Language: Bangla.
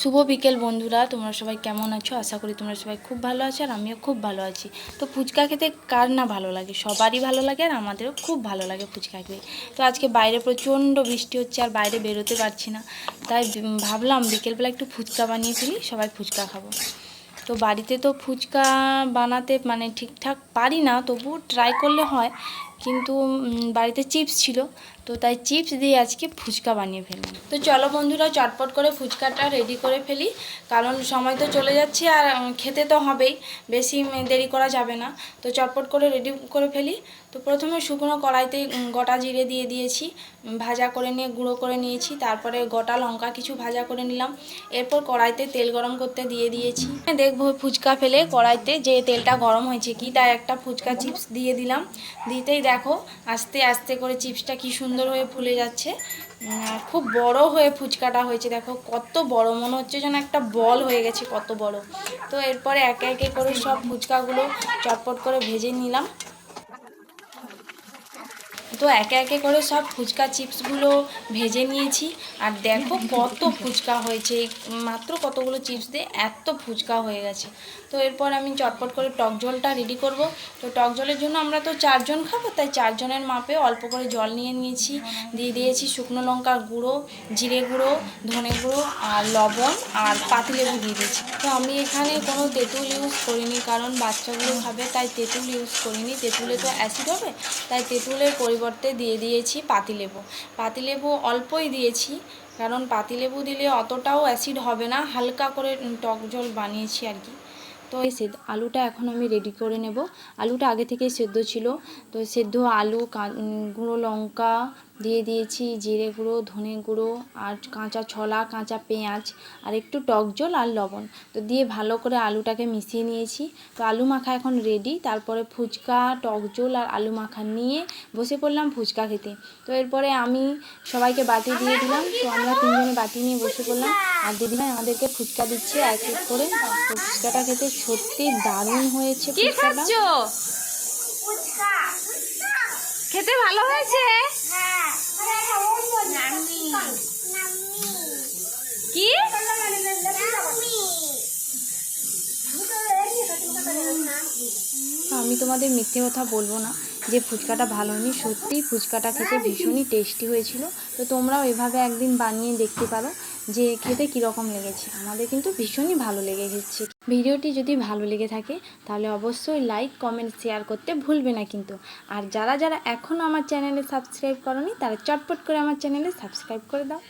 শুভ বিকেল বন্ধুরা, তোমরা সবাই কেমন আছো? আশা করি তোমরা সবাই খুব ভালো আছো আর আমিও খুব ভালো আছি। তো ফুচকা খেতে কার না ভালো লাগে? সবারই ভালো লাগে আর আমাদেরও খুব ভালো লাগে ফুচকা খেতে। তো আজকে বাইরে প্রচণ্ড বৃষ্টি হচ্ছে আর বাইরে বেরোতে পারছি না। তাই ভাবলাম বিকেলবেলা একটু ফুচকা বানিয়ে ফেলি, সবাই ফুচকা খাব। তো বাড়িতে তো ফুচকা বানাতে মানে ঠিকঠাক পারি না তবু ট্রাই করলে হয়। কিন্তু বাড়িতে চিপস ছিল, তো তাই চিপস দিয়ে আজকে ফুচকা বানিয়ে ফেললাম। তো চলো বন্ধুরা, চটপট করে ফুচকাটা রেডি করে ফেলি, কারণ সময় তো চলে যাচ্ছে আর খেতে তো হবেই, বেশি দেরি করা যাবে না। তো চটপট করে রেডি করে ফেলি। তো প্রথমে শুকনো কড়াইতে গোটা জিরে দিয়ে দিয়েছি ভাজা করে নিয়ে, গুঁড়ো করে নিয়েছি, তারপরে গোটা লঙ্কা কিছু ভাজা করে নিলাম। এরপর কড়াইতে তেল গরম করতে দিয়ে দিয়েছি। দেখব ফুচকা ফেলে কড়াইতে যে তেলটা গরম হয়েছে কি, তাই একটা ফুচকা চিপস দিয়ে দিলাম। দিতেই দেখো, আস্তে আস্তে করে চিপসটা কি সুন্দর হয়ে ফুলে যাচ্ছে। খুব বড় হয়ে ফুচকাটা হয়েছে, দেখো, কত বড়, মনে হচ্ছে যেন একটা বল হয়ে গেছে, কত বড়। তো এরপরে একে একে করে সব ফুচকাগুলো চটপট করে ভেজে নিলাম। তো একে একে করে সব ফুচকা চিপসগুলো ভেজে নিয়েছি। আর দেখো কত ফুচকা হয়েছে, মাত্র কতগুলো চিপস দিয়ে এত ফুচকা হয়ে গেছে। তো এরপর আমি চটপট করে টক জলটা রেডি করব। তো টক জলের জন্য আমরা তো চারজন খাব, তাই চারজনের মাপে অল্প করে জল নিয়ে নিয়েছি। দিয়ে দিয়েছি শুকনো লঙ্কার গুঁড়ো, জিরে গুঁড়ো, ধনে গুঁড়ো আর লবণ আর পাতিলেবু দিয়ে দিয়েছি। তো আমি এখানে কোনো তেঁতুল ইউজ করিনি, কারণ বাচ্চাগুলো খাবে, তাই তেঁতুল ইউজ করিনি। তেঁতুলে তো অ্যাসিড হবে, তাই তেঁতুলের পরিবর্তে দিয়ে দিয়েছি পাতিলেবু। পাতিলেবু অল্পই দিয়েছি, কারণ পাতিলেবু দিলে অতটাও অ্যাসিড হবে না, হালকা করে টক জল বানিয়েছি আর কি। তো এই সেদ্ধ, আলুটা এখন আমি রেডি করে নেব। আলুটা আগে থেকেই সেদ্ধ ছিল। তো সেদ্ধ আলু গুঁড়ো লঙ্কা দিয়ে দিয়েছি জিরে গুঁড়ো ধনে গুঁড়ো আর কাঁচা ছোলা কাঁচা পেঁয়াজ আর একটু টক জল আর লবণ। তো দিয়ে ভালো করে আলুটাকে মিশিয়ে নিয়েছি। তো আলু মাখা এখন রেডি তারপরে ফুচকা টক জল আর আলু মাখা নিয়ে বসে পড়লাম ফুচকা খেতে। তো এরপরে আমি সবাইকে বাটি দিয়ে দিলাম। তো আমরা তিনজনে বাটি নিয়ে বসে পড়লাম। আর দিদিভাই আমাদেরকে ফুচকা দিচ্ছে এক এক করে। ফুচকাটা খেতে সত্যি দারুণ হয়েছে ফুচকাটা। খেতে ভালো হয়েছে? আমি তোমাদের মিথ্যে কথা বলব না। যে ফুচকাটা ভালো হয়নি, সত্যিই ফুচকাটা খেতে ভীষণই টেস্টি হয়েছিল। তো তোমরাও এভাবে একদিন বানিয়ে দেখতে পারো যে খেতে কীরকম লেগেছে। আমাদের কিন্তু ভীষণই ভালো লেগে গেছে। ভিডিওটি যদি ভালো লেগে থাকে, তাহলে অবশ্যই লাইক কমেন্ট শেয়ার করতে ভুলবে না কিন্তু। আর যারা যারা এখনও আমার চ্যানেলে সাবস্ক্রাইব করনি, তারা চটপট করে আমার চ্যানেলে সাবস্ক্রাইব করে দাও।